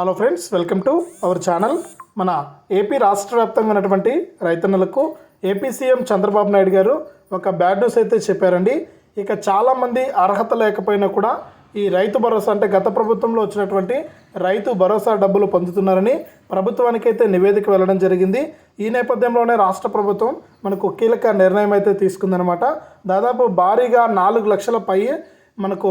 Hello friends welcome to our channel మన AP రాష్ట్ర వ్యాప్తంగా ఉన్నటువంటి రైతన్నలకు ఏపీ సీఎం చంద్రబాబు నాయుడు గారు ఒక బ్యాడ్ న్యూస్ అయితే చెప్పారండి. ఇక చాలామంది అర్హత లేకపోయినా కూడా ఈ రైతు భరోసా అంటే గత ప్రభుత్వంలో వచ్చినటువంటి రైతు భరోసా డబ్బులు పొందుతున్నారని ప్రభుత్వానికైతే నివేదిక వెళ్ళడం జరిగింది. ఈ నేపథ్యంలోనే రాష్ట్ర ప్రభుత్వం మనకు కీలక నిర్ణయం అయితే తీసుకుందనమాట దాదాపు భారీగా నాలుగు లక్షల పై మనకు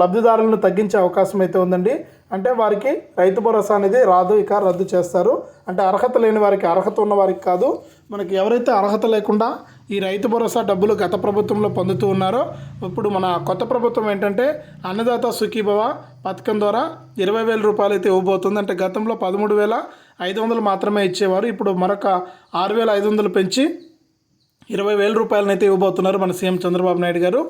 లబ్ధిదారులను తగ్గించే అవకాశం అయితే ఉందండి. అంటే వారికి రైతు భరోసా అనేది రాదు ఇక రద్దు చేస్తారు. అంటే అర్హత లేని వారికి అర్హత ఉన్న వారికి కాదు. మనకి ఎవరైతే అర్హత లేకుండా ఈ రైతు భరోసా డబ్బులు గత ప్రభుత్వంలో పొందుతూ ఉన్నారో ఇప్పుడు మన కొత్త ప్రభుత్వం ఏంటంటే అన్నదాత సుఖీభవ పథకం ద్వారా ఇరవై వేల రూపాయలు అయితే ఇవ్వబోతుంది. అంటే గతంలో పదమూడు వేల ఐదు వందలు మాత్రమే ఇచ్చేవారు. ఇప్పుడు మరొక ఆరు వేల ఐదు వందలు పెంచి ఇరవై వేల రూపాయలనైతే ఇవ్వబోతున్నారు మన సీఎం చంద్రబాబు నాయుడు గారు.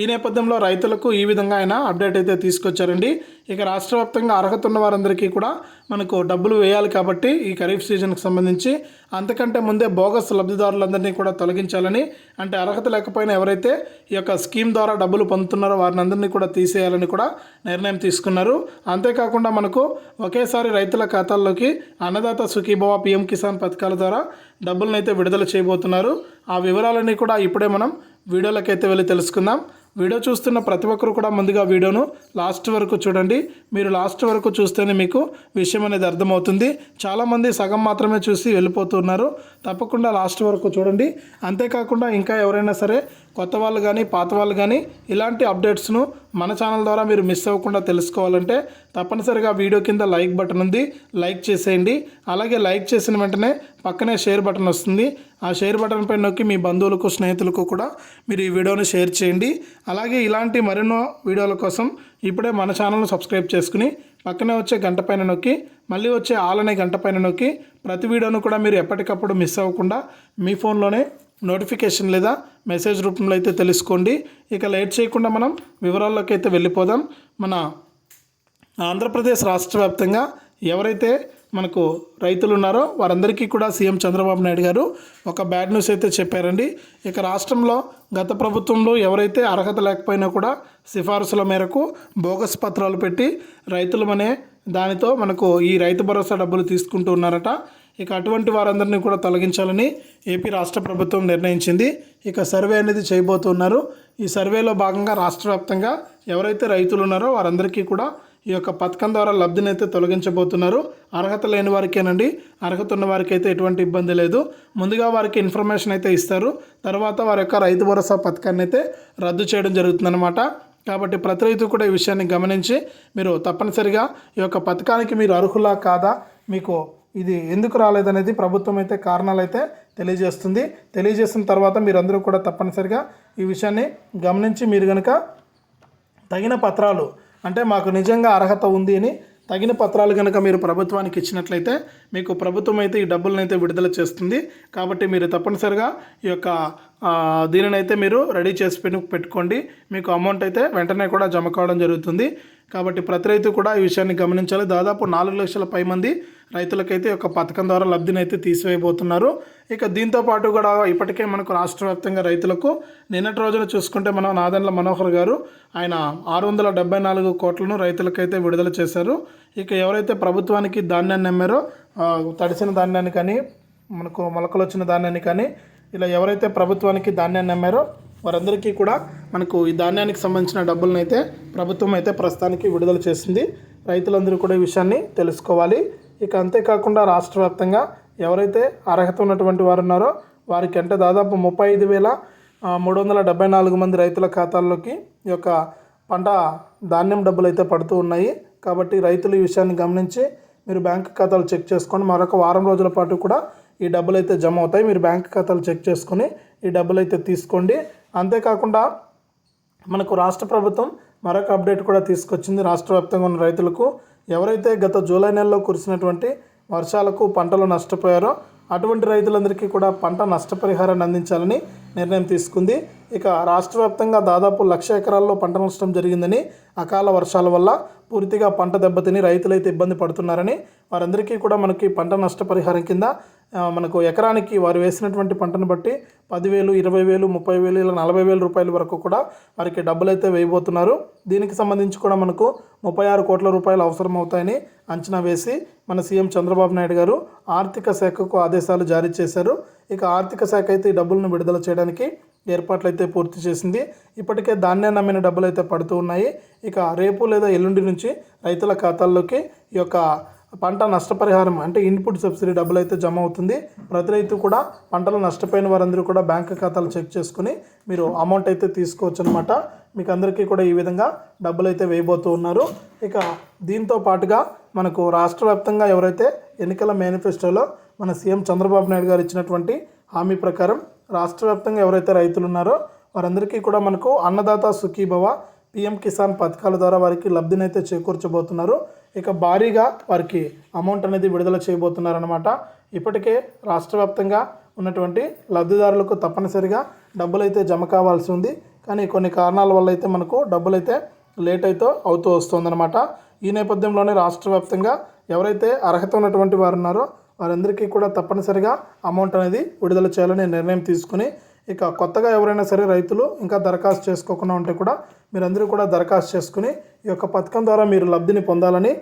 ఈ నేపథ్యంలో రైతులకు ఈ విధంగా ఆయన అప్డేట్ అయితే తీసుకొచ్చారండి. ఇక రాష్ట్ర వ్యాప్తంగా అర్హత ఉన్న వారందరికీ కూడా మనకు డబ్బులు వేయాలి కాబట్టి ఈ ఖరీఫ్ సీజన్కి సంబంధించి అంతకంటే ముందే బోగస్ లబ్ధిదారులందరినీ కూడా తొలగించాలని అంటే అర్హత లేకపోయినా ఎవరైతే ఈ యొక్క స్కీమ్ ద్వారా డబ్బులు పొందుతున్నారో వారిని అందరినీ కూడా తీసేయాలని కూడా నిర్ణయం తీసుకున్నారు. అంతేకాకుండా మనకు ఒకేసారి రైతుల ఖాతాల్లోకి అన్నదాత సుఖీభవ పిఎం కిసాన్ పథకాల ద్వారా డబ్బులను అయితే విడుదల చేయబోతున్నారు. ఆ వివరాలన్నీ కూడా ఇప్పుడే మనం వీడియోలకైతే వెళ్ళి తెలుసుకుందాం. వీడియో చూస్తున్న ప్రతి ఒక్కరు కూడా ముందుగా వీడియోను లాస్ట్ వరకు చూడండి. మీరు లాస్ట్ వరకు చూస్తేనే మీకు విషయం అనేది అర్థమవుతుంది. చాలామంది సగం మాత్రమే చూసి వెళ్ళిపోతున్నారు. తప్పకుండా లాస్ట్ వరకు చూడండి. అంతేకాకుండా ఇంకా ఎవరైనా సరే కొత్త వాళ్ళు కానీ పాత వాళ్ళు కానీ ఇలాంటి అప్డేట్స్ను మన ఛానల్ ద్వారా మీరు మిస్ అవ్వకుండా తెలుసుకోవాలంటే తప్పనిసరిగా వీడియో కింద లైక్ బటన్ ఉంది. లైక్ చేసేయండి. అలాగే లైక్ చేసిన వెంటనే పక్కనే షేర్ బటన్ వస్తుంది. ఆ షేర్ బటన్ పైన నొక్కి మీ బంధువులకు స్నేహితులకు కూడా మీరు ఈ వీడియోని షేర్ చేయండి. అలాగే ఇలాంటి మరెన్నో వీడియోల కోసం ఇప్పుడే మన ఛానల్ను సబ్స్క్రైబ్ చేసుకుని పక్కనే వచ్చే గంట పైన నొక్కి మళ్ళీ వచ్చే ఆల్ అనే గంట పైన నొక్కి ప్రతి వీడియోను కూడా మీరు ఎప్పటికప్పుడు మిస్ అవ్వకుండా మీ ఫోన్లోనే నోటిఫికేషన్ లేదా మెసేజ్ రూపంలో అయితే తెలుసుకోండి. ఇక లేట్ చేయకుండా మనం వివరాల్లోకి అయితే వెళ్ళిపోదాం. మన ఆంధ్రప్రదేశ్ రాష్ట్ర వ్యాప్తంగా ఎవరైతే మనకు రైతులు ఉన్నారో వారందరికీ కూడా సీఎం చంద్రబాబు నాయుడు గారు ఒక బ్యాడ్ న్యూస్ అయితే చెప్పారండి. ఇక రాష్ట్రంలో గత ప్రభుత్వంలో ఎవరైతే అర్హత లేకపోయినా కూడా సిఫారసుల మేరకు బోగస్ పత్రాలు పెట్టి రైతులమనే దానితో మనకు ఈ రైతు భరోసా డబ్బులు తీసుకుంటూ ఉన్నారట. ఇక అటువంటి వారందరినీ కూడా తొలగించాలని ఏపీ రాష్ట్ర ప్రభుత్వం నిర్ణయించింది. ఇక సర్వే అనేది చేయబోతున్నారు. ఈ సర్వేలో భాగంగా రాష్ట్ర వ్యాప్తంగా ఎవరైతే రైతులు ఉన్నారో వారందరికీ కూడా ఈ యొక్క పథకం ద్వారా లబ్ధిని అయితే తొలగించబోతున్నారు. అర్హత లేని వారికేనండి. అర్హత ఉన్న వారికి అయితే ఎటువంటి ఇబ్బంది లేదు. ముందుగా వారికి ఇన్ఫర్మేషన్ అయితే ఇస్తారు. తర్వాత వారి యొక్క రైతు భరోసా పథకాన్ని అయితే రద్దు చేయడం జరుగుతుందన్నమాట. కాబట్టి ప్రతి రైతు కూడా ఈ విషయాన్ని గమనించి మీరు తప్పనిసరిగా ఈ యొక్క పథకానికి మీరు అర్హులా కాదా? మీకు ఇది ఎందుకు రాలేదనేది ప్రభుత్వం అయితే కారణాలు అయితే తెలియజేస్తుంది. తెలియజేసిన తర్వాత మీరందరూ కూడా తప్పనిసరిగా ఈ విషయాన్ని గమనించి మీరు కనుక తగిన పత్రాలు అంటే మాకు నిజంగా అర్హత ఉంది అని తగిన పత్రాలు కనుక మీరు ప్రభుత్వానికి ఇచ్చినట్లయితే మీకు ప్రభుత్వం అయితే ఈ డబ్బులను అయితే విడుదల చేస్తుంది. కాబట్టి మీరు తప్పనిసరిగా ఈ యొక్క దీనినైతే మీరు రెడీ చేసి పెట్టుకోండి. మీకు అమౌంట్ అయితే వెంటనే కూడా జమ కావడం జరుగుతుంది. కాబట్టి ప్రతి రైతు కూడా ఈ విషయాన్ని గమనించాలి. దాదాపు నాలుగు లక్షల పై మంది రైతులకైతే ఒక పథకం ద్వారా లబ్ధిని అయితే తీసివేయబోతున్నారు. ఇక దీంతో పాటు కూడా ఇప్పటికే మనకు రాష్ట్ర వ్యాప్తంగా రైతులకు నిన్నటి రోజున చూసుకుంటే మనం నాదెండ్ల మనోహర్ గారు ఆయన ఆరు వందల డెబ్బై నాలుగు కోట్లను రైతులకైతే విడుదల చేశారు. ఇక ఎవరైతే ప్రభుత్వానికి ధాన్యాన్ని నమ్మారో తడిసిన ధాన్యాన్ని కానీ మనకు మొలకలు వచ్చిన ధాన్యాన్ని కానీ ఇలా ఎవరైతే ప్రభుత్వానికి ధాన్యాన్ని నమ్మారో వారందరికీ కూడా మనకు ఈ ధాన్యానికి సంబంధించిన డబ్బులను అయితే ప్రభుత్వం అయితే ప్రస్తుతానికి విడుదల చేసింది. రైతులందరూ కూడా ఈ విషయాన్ని తెలుసుకోవాలి. ఇక అంతేకాకుండా రాష్ట్ర వ్యాప్తంగా ఎవరైతే అర్హత ఉన్నటువంటి వారు ఉన్నారో వారికి అంటే దాదాపు ముప్పై ఐదు వేల మూడు వందల డెబ్బై నాలుగు మంది రైతుల ఖాతాల్లోకి ఈ యొక్క పంట ధాన్యం డబ్బులు అయితే పడుతూ ఉన్నాయి. కాబట్టి రైతులు ఈ విషయాన్ని గమనించి మీరు బ్యాంక్ ఖాతాలు చెక్ చేసుకోండి మరొక వారం రోజుల పాటు కూడా ఈ డబ్బులు అయితే జమ అవుతాయి. మీరు బ్యాంక్ ఖాతాలు చెక్ చేసుకొని ఈ డబ్బులు అయితే తీసుకోండి. అంతేకాకుండా మనకు రాష్ట్ర ప్రభుత్వం మరొక అప్డేట్ కూడా తీసుకొచ్చింది. రాష్ట్ర వ్యాప్తంగా ఉన్న రైతులకు ఎవరైతే గత జూలై నెలలో కురిసినటువంటి వర్షాలకు పంటలు నష్టపోయారో అటువంటి రైతులందరికీ కూడా పంట నష్టపరిహారాన్ని అందించాలని నిర్ణయం తీసుకుంది. ఇక రాష్ట్ర వ్యాప్తంగా దాదాపు లక్ష ఎకరాల్లో పంట నష్టం జరిగిందని అకాల వర్షాల వల్ల పూర్తిగా పంట దెబ్బతిని రైతులైతే ఇబ్బంది పడుతున్నారని వారందరికీ కూడా మనకి పంట నష్టపరిహారం కింద మనకు ఎకరానికి వారు వేసినటువంటి పంటను బట్టి పదివేలు ఇరవై వేలు ముప్పై వేలు ఇలా నలభై వేల రూపాయల వరకు కూడా వారికి డబ్బులు అయితే వేయబోతున్నారు. దీనికి సంబంధించి కూడా మనకు ముప్పై ఆరు కోట్ల రూపాయలు అవసరం అవుతాయని అంచనా వేసి మన సీఎం చంద్రబాబు నాయుడు గారు ఆర్థిక శాఖకు ఆదేశాలు జారీ చేశారు. ఇక ఆర్థిక శాఖ అయితే ఈ డబ్బులను విడుదల చేయడానికి ఏర్పాట్లు అయితే పూర్తి చేసింది. ఇప్పటికే ధాన్యం నమ్మిన డబ్బులు అయితే పడుతూ ఉన్నాయి. ఇక రేపు లేదా ఎల్లుండి నుంచి రైతుల ఖాతాల్లోకి ఈ యొక్క పంట నష్టపరిహారం అంటే ఇన్పుట్ సబ్సిడీ డబ్బులు అయితే జమ అవుతుంది. ప్రతి రైతు కూడా పంటలు నష్టపోయిన వారందరూ కూడా బ్యాంక్ ఖాతాలు చెక్ చేసుకుని మీరు అమౌంట్ అయితే తీసుకోవచ్చు అనమాట మీకు అందరికీ కూడా ఈ విధంగా డబ్బులు అయితే వేయబోతూ ఉన్నారు. ఇక దీంతో పాటుగా మనకు రాష్ట్ర వ్యాప్తంగా ఎవరైతే ఎన్నికల మేనిఫెస్టోలో మన సీఎం చంద్రబాబు నాయుడు గారు ఇచ్చినటువంటి హామీ ప్రకారం రాష్ట్ర వ్యాప్తంగా ఎవరైతే రైతులు ఉన్నారో వారందరికీ కూడా మనకు అన్నదాత సుఖీభవ పిఎం కిసాన్ పథకాల ద్వారా వారికి లబ్ధినైతే చేకూర్చబోతున్నారు. ఇక భారీగా వారికి అమౌంట్ అనేది విడుదల చేయబోతున్నారనమాట ఇప్పటికే రాష్ట్ర వ్యాప్తంగా ఉన్నటువంటి లబ్ధిదారులకు తప్పనిసరిగా డబ్బులు అయితే జమ కావాల్సి ఉంది. కానీ కొన్ని కారణాల వల్ల అయితే మనకు డబ్బులు అయితే లేట్ అయితే అవుతూ వస్తుందన్నమాట. ఈ నేపథ్యంలోనే రాష్ట్ర వ్యాప్తంగా ఎవరైతే అర్హత ఉన్నటువంటి వారు ఉన్నారో వారందరికీ కూడా తప్పనిసరిగా అమౌంట్ అనేది విడుదల చేయాలని నిర్ణయం తీసుకుని ఇక కొత్తగా ఎవరైనా సరే రైతులు ఇంకా దరఖాస్తు చేసుకోకుండా ఉంటే కూడా మీరందరూ కూడా దరఖాస్తు చేసుకుని ఈ యొక్క పథకం ద్వారా మీరు లబ్ధిని పొందాలని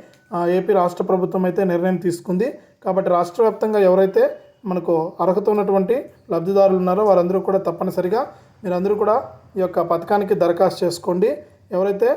ఏపీ రాష్ట్ర ప్రభుత్వం అయితే నిర్ణయం తీసుకుంది. కాబట్టి రాష్ట్ర వ్యాప్తంగా ఎవరైతే మనకు అర్హత ఉన్నటువంటి లబ్ధిదారులు ఉన్నారో వారందరూ కూడా తప్పనిసరిగా మీరందరూ కూడా ఈ యొక్క పథకానికి దరఖాస్తు చేసుకోండి. ఎవరైతే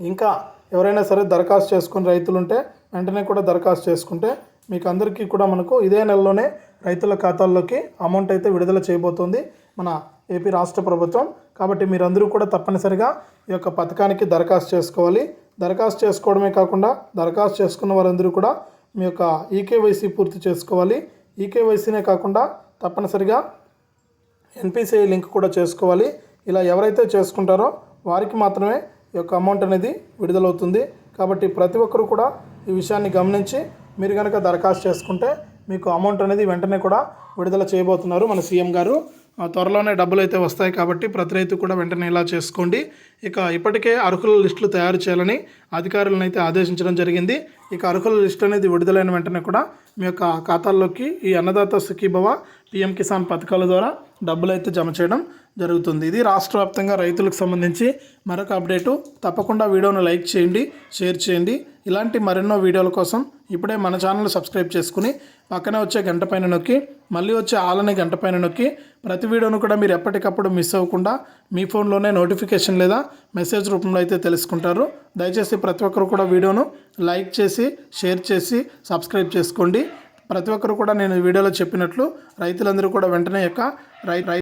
ఇంకా ఎవరైనా సరే దరఖాస్తు చేసుకుని రైతులు ఉంటే వెంటనే కూడా దరఖాస్తు చేసుకుంటే మీకు అందరికీ కూడా మనకు ఇదే నెలలోనే రైతుల ఖాతాల్లోకి అమౌంట్ అయితే విడుదల చేయబోతోంది మన ఏపీ రాష్ట్ర ప్రభుత్వం. కాబట్టి మీరందరూ కూడా తప్పనిసరిగా ఈ యొక్క పథకానికి దరఖాస్తు చేసుకోవాలి. దరఖాస్తు చేసుకోవడమే కాకుండా దరఖాస్తు చేసుకున్న వారందరూ కూడా మీ యొక్క ఈకేవైసీ పూర్తి చేసుకోవాలి. ఈకేవైసీనే కాకుండా తప్పనిసరిగా ఎన్పిసిఐ లింక్ కూడా చేసుకోవాలి. ఇలా ఎవరైతే చేసుకుంటారో వారికి మాత్రమే ఈ యొక్క అమౌంట్ అనేది విడుదలవుతుంది. కాబట్టి ప్రతి ఒక్కరు కూడా ఈ విషయాన్ని గమనించి మీరు కనుక దరఖాస్తు చేసుకుంటే మీకు అమౌంట్ అనేది వెంటనే కూడా విడుదల చేయబోతున్నారు మన సీఎం గారు. త్వరలోనే డబ్బులు అయితే వస్తాయి కాబట్టి ప్రతి రైతు కూడా వెంటనే ఇలా చేసుకోండి. ఇక ఇప్పటికే అర్హుల లిస్టులు తయారు చేయాలని అధికారులను అయితే ఆదేశించడం జరిగింది. ఇక అర్హుల లిస్ట్ అనేది విడుదలైన వెంటనే కూడా మీ యొక్క ఖాతాల్లోకి ఈ అన్నదాత సుఖీభవ పిఎం కిసాన్ పథకాల ద్వారా డబ్బులు అయితే జమ చేయడం జరుగుతుంది. ఇది రాష్ట్ర వ్యాప్తంగా రైతులకు సంబంధించి మరొక అప్డేటు. తప్పకుండా వీడియోను లైక్ చేయండి షేర్ చేయండి. ఇలాంటి మరెన్నో వీడియోల కోసం ఇప్పుడే మన ఛానల్ సబ్స్క్రైబ్ చేసుకుని పక్కనే వచ్చే గంట పైన నొక్కి మళ్ళీ వచ్చే ఆలనే గంట పైన నొక్కి ప్రతి వీడియోను కూడా మీరు ఎప్పటికప్పుడు మిస్ అవ్వకుండా మీ ఫోన్లోనే నోటిఫికేషన్ లేదా మెసేజ్ రూపంలో అయితే తెలుసుకుంటారు. దయచేసి ప్రతి ఒక్కరు కూడా వీడియోను లైక్ చేసి షేర్ చేసి సబ్స్క్రైబ్ చేసుకోండి. ప్రతి ఒక్కరు కూడా నేను ఈ వీడియోలో చెప్పినట్లు రైతులందరూ కూడా వెంటనే యొక్క రై రై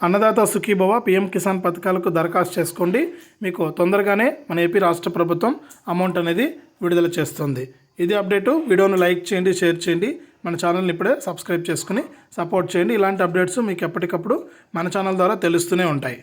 అన్నదాత సుఖీభవ పిఎం కిసాన్ పథకాలకు దరఖాస్తు చేసుకోండి. మీకు తొందరగానే మన ఏపీ రాష్ట్ర ప్రభుత్వం అమౌంట్ అనేది విడుదల చేస్తుంది. ఇది అప్డేటు. వీడియోను లైక్ చేయండి షేర్ చేయండి. మన ఛానల్ని ఇప్పుడే సబ్స్క్రైబ్ చేసుకుని సపోర్ట్ చేయండి. ఇలాంటి అప్డేట్స్ మీకు ఎప్పటికప్పుడు మన ఛానల్ ద్వారా తెలుస్తూనే ఉంటాయి.